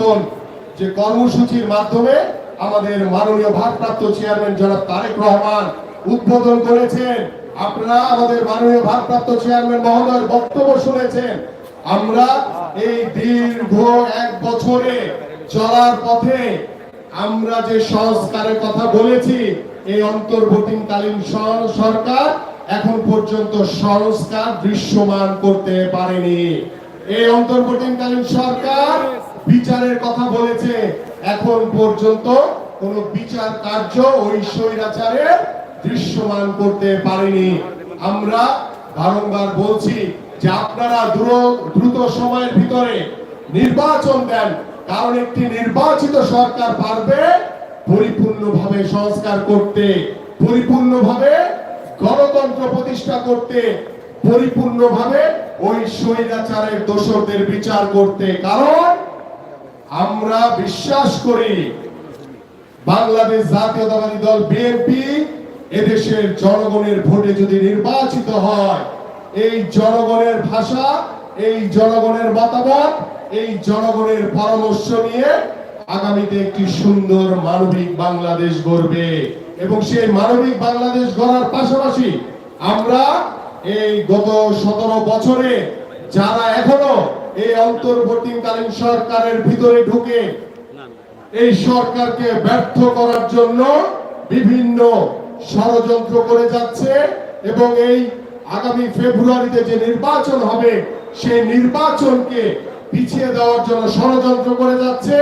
উদযাপন যে কর্মসূচির মাধ্যমে আমাদের মাননীয় ভারপ্রাপ্ত চেয়ারম্যান জনাব তারেক রহমান উদ্বোধন করেছেন। আপনারা আমাদের মাননীয় ভারপ্রাপ্ত চেয়ারম্যান মহোদয়ের বক্তব্য শুনেছেন। আমরা এই দীর্ঘ এক বছরে চলার পথে আমরা যে সংস্কারের কথা বলেছি, এই অন্তর্বর্তীকালীন সরকার এখন পর্যন্ত সংস্কার দৃশ্যমান করতে পারেনি। এই অন্তর্বর্তীকালীন সরকার বিচারের কথা বলেছে। এখন পর্যন্ত কোন বিচার কার্য ওই স্বৈরাচারের দৃশ্যমান করতে পারেনি। আমরা বারংবার বলছি যে আপনারা দ্রুত সময়ের ভিতরে নির্বাচন দেন, কারণ একটি নির্বাচিত সরকার পারবে পরিপূর্ণভাবে সংস্কার করতে, পরিপূর্ণভাবে গণতন্ত্র প্রতিষ্ঠা করতে, পরিপূর্ণভাবে ওই স্বৈরাচারের দোষরদের বিচার করতে। কারণ আমরা বিশ্বাস করি বাংলাদেশ জাতীয়তাবাদী দল বিএনপি এদেশের জনগণের ভোটে যদি নির্বাচিত হয়, এই জনগণের ভাষা, এই জনগণের মতামত, এই জনগণের পরামর্শ নিয়ে আগামীতে একটি সুন্দর মানবিক বাংলাদেশ গড়বে। এবং সেই মানবিক বাংলাদেশ গড়ার পাশাপাশি আমরা এই গত সতেরো বছরে যারা এখনও এই অন্তর্বর্তীকালীন সরকারের ভিতরে ঢুকে এই সরকারকে ব্যর্থ করার জন্য বিভিন্ন ষড়যন্ত্র করে যাচ্ছে এবং এই আগামী ফেব্রুয়ারিতে যে নির্বাচন হবে, সেই নির্বাচনকে পিছিয়ে দেওয়ার জন্য ষড়যন্ত্র করে যাচ্ছে।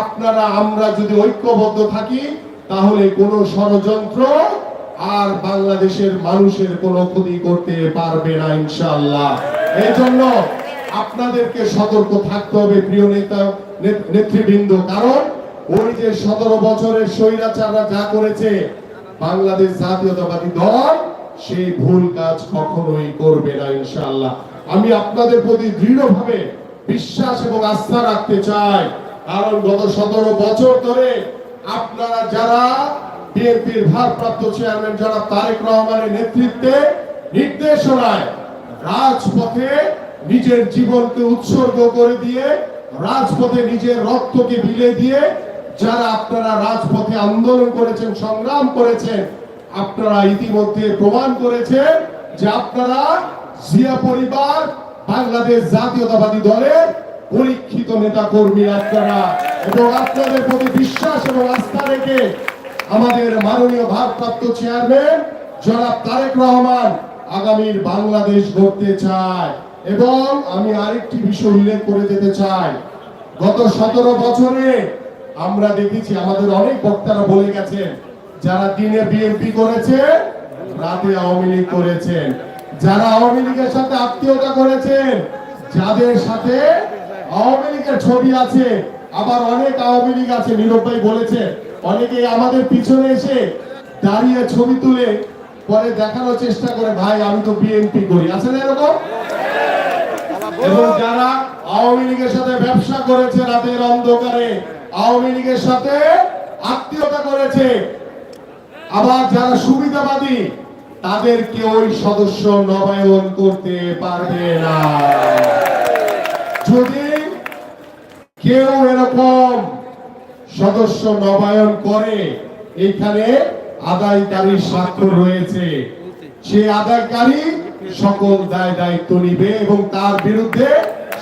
আপনারা, আমরা যদি ঐক্যবদ্ধ থাকি, তাহলে কোনো ষড়যন্ত্র আর বাংলাদেশের মানুষের কোনো ক্ষতি করতে পারবে না, ইনশাআল্লাহ। এই জন্য আপনাদেরকে সতর্ক থাকতে হবে, প্রিয় নেতা নেতৃবৃন্দ। কারণ ওই যে সতেরো বছরের স্বৈরাচাররা যা করেছে, বাংলাদেশ জাতীয়তাবাদী দল সেই ভুল কাজ কখনোই করবে না, ইনশাআল্লাহ। আমি আপনাদের প্রতি দৃঢ়ভাবে বিশ্বাস এবং আস্থা রাখতে চাই। কারণ গত সতেরো বছর ধরে আপনারা যারা বিএনপির ভারপ্রাপ্ত চেয়ারম্যান যারা তারেক রহমানের নেতৃত্বে নির্দেশনায় রাজপথে নিজের জীবনকে উৎসর্গ করে দিয়ে রাজপথে নিজের রক্তকে বিলে দিয়ে যারা আপনারা রাজপথে আন্দোলন করেছেন, সংগ্রাম করেছেন, আপনারা ইতিমধ্যে প্রমাণ করেছেন যে আপনারা জিয়া পরিবার, বাংলাদেশ জাতীয়তাবাদী দলের পরীক্ষিত নেতা কর্মী আপনারা। এবং আপনাদের প্রতি বিশ্বাস এবং আস্থা রেখে আমাদের মাননীয় ভারপ্রাপ্ত চেয়ারম্যান জনাব তারেক রহমান আগামীর বাংলাদেশ গড়তে চায়। এবং আমি আরেকটি বিষয় উল্লেখ করে যেতে চাই। গত সতেরো বছরে আমরা দেখেছি, আমাদের অনেক বক্তারা বলে গেছেন, যারা দিনে বিএনপি করেছে, রাতে আওয়ামী লীগ করেছেন। যারা আওয়ামী লীগের সাথে আত্মীয়তা করেছেন, যাদের সাথে আওয়ামী লীগের ছবি আছে, আবার অনেক আওয়ামী লীগ আছে, নীরব ভাই বলেছে অনেকে আমাদের পিছনে এসে দাঁড়িয়ে ছবি তুলে পরে দেখানোর চেষ্টা করে, ভাই, আমি তো বিএনপি করি। আছে না এরকম? এবং যারা আওয়ামী লীগের সাথে ব্যবসা করেছে রাতের অন্ধকারে, আওয়ামী লীগের সাথে আত্মীয়তা করেছে, আবার যারা সুবিধাবাদী, তাদেরকে ওই সদস্য নবায়ন করতে পারবে না। যদি কেউ এরকম সদস্য নবায়ন করে, এখানে আদায়কারী স্বাক্ষর রয়েছে। সে আদায়কারী সকল দায় দায়িত্ব নিবে এবং তার বিরুদ্ধে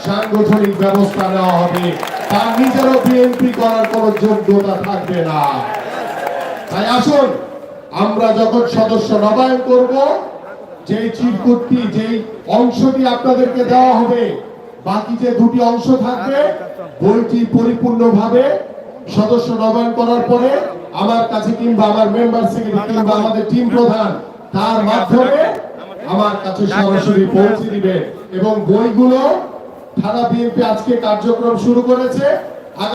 সাংগঠনিক ব্যবস্থা নেওয়া হবে। তার নিজেরও বিএনপি করার কোনো যোগ্যতা থাকবে না। তাই আসুন, আমরা যখন সদস্য নবায়ন করব, যেই চিরকুটটি যেই অংশটি আপনাদেরকে দেওয়া হবে, বাকি যে দুটি অংশ থাকবে, বইটি পরিপূর্ণভাবে সদস্য নবায়ন করার পরে আমার কাছে কিংবা আমার মেম্বার সেক্রেটারি কিংবা আমাদের টিম প্রধান, তার মাধ্যমে আমার কাছে সরাসরি পৌঁছে দিবে। এবং বইগুলো থানা বিএনপি আজকে কার্যক্রম শুরু করেছে।